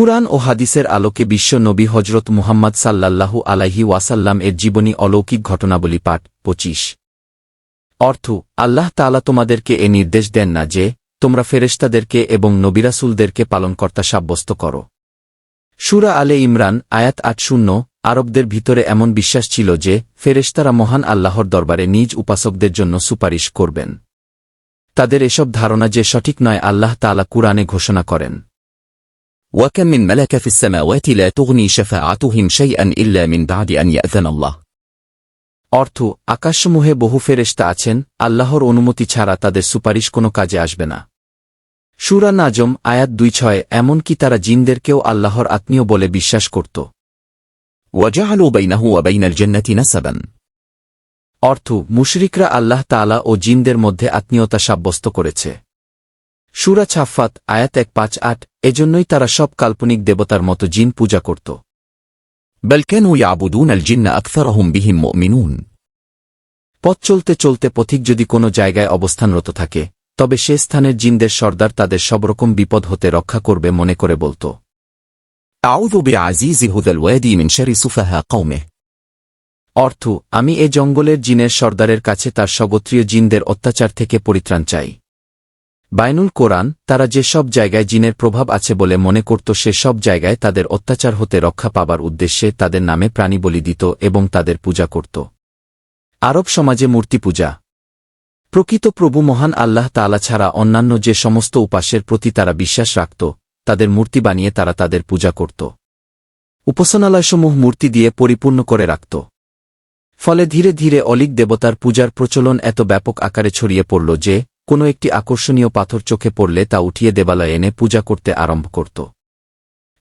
কুরআন ও হাদিসের আলোকে বিশ্ব নবী হজরত মুহাম্মদ সাল্লাল্লাহু আলাইহি ওয়াসাল্লাম এর জীবনী অলৌকিক ঘটনাবলী পাঠ পঁচিশ। অর্থ, আল্লাহ তাআলা তোমাদেরকে এ নির্দেশ দেন না যে, তোমরা ফেরেশতাদেরকে এবং নবিরাসুলদেরকে পালনকর্তা সাব্যস্ত করো। সুরা আলে ইমরান, আয়াত আট শূন্য, আরবদের ভিতরে এমন বিশ্বাস ছিল যে, ফেরেশতারা মহান আল্লাহর দরবারে নিজ উপাসকদের জন্য সুপারিশ করবেন। তাদের এসব ধারণা যে সঠিক নয়, আল্লাহ তাআলা কুরআনে ঘোষণা করেন। وكم من ملك في السماوات لا تغني شفاعتهم شيئا إلا من بعد أن يأذن الله অর্থ আকাশসমূহে বহু ফেরেশতা আছেন আল্লাহর অনুমতি ছাড়া তাদের সুপারিশ কোনো কাজে আসবে না সুরা নাজম আয়াত দুই ছয় এমনকি তারা জিনদেরকেও আল্লাহর আত্মীয় বলে বিশ্বাস করত وجعلوا بينه وبين الجنة نسبا অর্থ মুশরিকরা আল্লাহ তাআলা ও জিনদের মধ্যে আত্মীয়তা সাব্যস্ত করেছে সুরা ছাফাত আয়াত এক পাঁচ আট, এজন্যই তারা সব কাল্পনিক দেবতার মতো জিন পূজা করত। বেলকেন ওই আবুদুন আল জিন্না আখতার আহম বিহিম মিনুন পথ চলতে চলতে পথিক যদি কোনো জায়গায় অবস্থানরত থাকে, তবে সে স্থানের জিনদের সর্দার তাদের সবরকম বিপদ হতে রক্ষা করবে মনে করে বলত। অর্থ, আমি এ জঙ্গলের জিনের সর্দারের কাছে তার সগোত্রীয় জিনদের অত্যাচার থেকে পরিত্রাণ চাই। বাইনুল কোরআন, তারা যে সব জায়গায় জিনের প্রভাব আছে বলে মনে করত, সে সব জায়গায় তাদের অত্যাচার হতে রক্ষা পাবার উদ্দেশ্যে তাদের নামে প্রাণী বলি দিত এবং তাদের পূজা করত। আরব সমাজে মূর্তি পূজা। প্রকৃত প্রভু মহান আল্লাহ তালা ছাড়া অন্যান্য যে সমস্ত উপাসের প্রতি তারা বিশ্বাস রাখত, তাদের মূর্তি বানিয়ে তারা তাদের পূজা করত। উপাসনালয়সমূহ মূর্তি দিয়ে পরিপূর্ণ করে রাখত। ফলে ধীরে ধীরে অলিক দেবতার পূজার প্রচলন এত ব্যাপক আকারে ছড়িয়ে পড়ল যে কোনো একটি আকর্ষণীয় পাথর চোখে পড়লে তা উঠিয়ে দেবালয়ে এনে পূজা করতে আরম্ভ করত।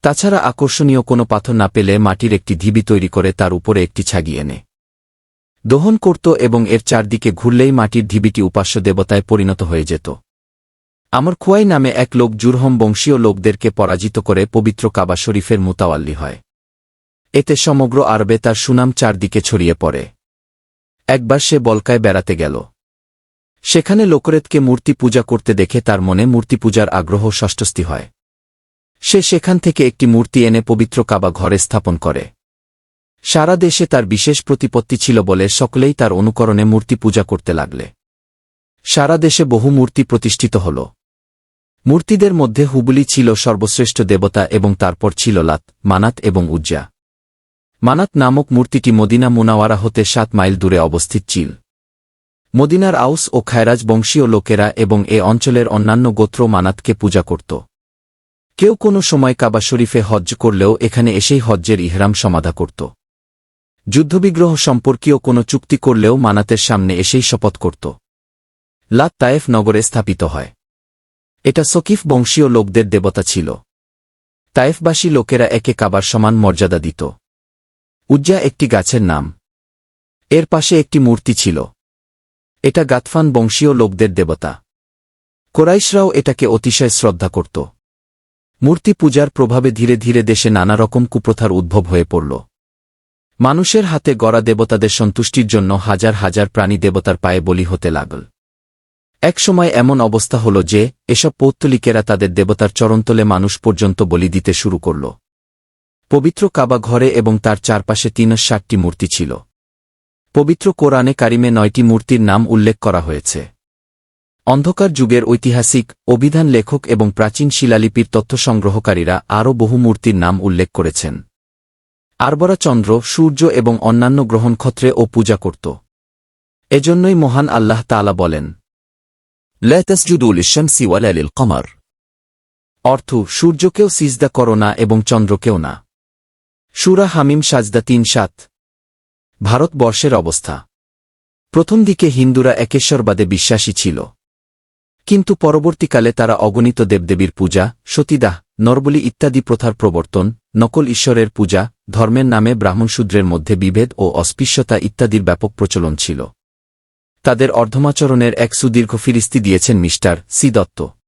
তাছাড়া আকর্ষণীয় কোনো পাথর না পেলে মাটির একটি ঢিবি তৈরি করে তার উপরে একটি ছাগি এনে। দহন করত এবং এর চারদিকে ঘুরলেই মাটির ঢিবিটি উপাস্য দেবতায় পরিণত হয়ে যেত। আমার খুয়াই নামে এক লোক জুরহম বংশীয় লোকদেরকে পরাজিত করে পবিত্র কাবা শরীফের মুতাওয়াল্লি হয়। এতে সমগ্র আরবে তার সুনাম চারদিকে ছড়িয়ে পড়ে। একবার সে বলকায় বেড়াতে গেল। সেখানে লোকরেতকে মূর্তি পূজা করতে দেখে তার মনে মূর্তি পূজার আগ্রহ ষষ্ঠস্থি হয়। সে সেখান থেকে একটি মূর্তি এনে পবিত্র কাবা ঘরে স্থাপন করে। সারা দেশে তার বিশেষ প্রতিপত্তি ছিল বলে সকলেই তার অনুকরণে মূর্তি পূজা করতে লাগলে। সারা দেশে বহু মূর্তি প্রতিষ্ঠিত হল। মূর্তিদের মধ্যে হুবলি ছিল সর্বশ্রেষ্ঠ দেবতা এবং তারপর ছিল লাত, মানাত এবং উজ্জা। মানাত নামক মূর্তিটি মদিনা মুনাওয়ারা হতে সাত মাইল দূরে অবস্থিত ছিল মদিনার আউস ও খায়রাজ বংশীয় লোকেরা এবং এ অঞ্চলের অন্যান্য গোত্র মানাতকে পূজা করত। কেউ কোনো সময় কাবা শরীফে হজ্জ করলেও এখানে এসেই হজ্জের ইহরাম সমাধা করত। যুদ্ধবিগ্রহ সম্পর্কীয় কোনো চুক্তি করলেও মানাতের সামনে এসেই শপথ করত। লাত তায়েফ নগরে স্থাপিত হয়। এটা সকিফ বংশীয় লোকদের দেবতা ছিল। তায়েফবাসী লোকেরা একে কাবার সমান মর্যাদা দিত। উজ্জা একটি গাছের নাম। এর পাশে একটি মূর্তি ছিল। এটা গাতফান বংশীয় লোকদের দেবতা। কোরাইশরাও এটাকে অতিশয় শ্রদ্ধা করত। মূর্তি পূজার প্রভাবে ধীরে ধীরে দেশে নানা রকম কুপ্রথার উদ্ভব হয়ে পড়ল। মানুষের হাতে গড়া দেবতাদের সন্তুষ্টির জন্য হাজার হাজার প্রাণী দেবতার পায়ে বলি হতে লাগল। এক সময় এমন অবস্থা হল যে, এসব পৌত্তলিকেরা তাদের দেবতার চরণতলে মানুষ পর্যন্ত বলি দিতে শুরু করল। পবিত্র কাবা ঘরে এবং তার চারপাশে তিন ষাটটি মূর্তি ছিল। পবিত্র কোরআনে কারিমে নয়টি মূর্তির নাম উল্লেখ করা হয়েছে। অন্ধকার যুগের ঐতিহাসিক, অভিধান লেখক এবং প্রাচীন শিলালিপির তথ্য সংগ্রহকারীরা আরও বহু মূর্তির নাম উল্লেখ করেছেন। আরবরা চন্দ্র, সূর্য এবং অন্যান্য গ্রহণক্ষত্রে ও পূজা করত। এজন্যই মহান আল্লাহ তালা বলেন কমার। অর্থ, সূর্যকেও সিজদা করো না এবং চন্দ্রকেও না। সুরা হামিম সাজদা তিন সাত। ভারতবর্ষের অবস্থা। প্রথম দিকে হিন্দুরা একেশ্বরবাদে বিশ্বাসী ছিল। কিন্তু পরবর্তীকালে তারা অগণিত দেবদেবীর পূজা, সতীদাহ, নরবলি ইত্যাদি প্রথার প্রবর্তন, নকল ঈশ্বরের পূজা, ধর্মের নামে ব্রাহ্মণশূদ্রের মধ্যে বিভেদ ও অস্পৃশ্যতা ইত্যাদির ব্যাপক প্রচলন ছিল। তাদের অর্ধমাচরণের এক সুদীর্ঘ ফিরিস্তি দিয়েছেন মিস্টার সি দত্ত।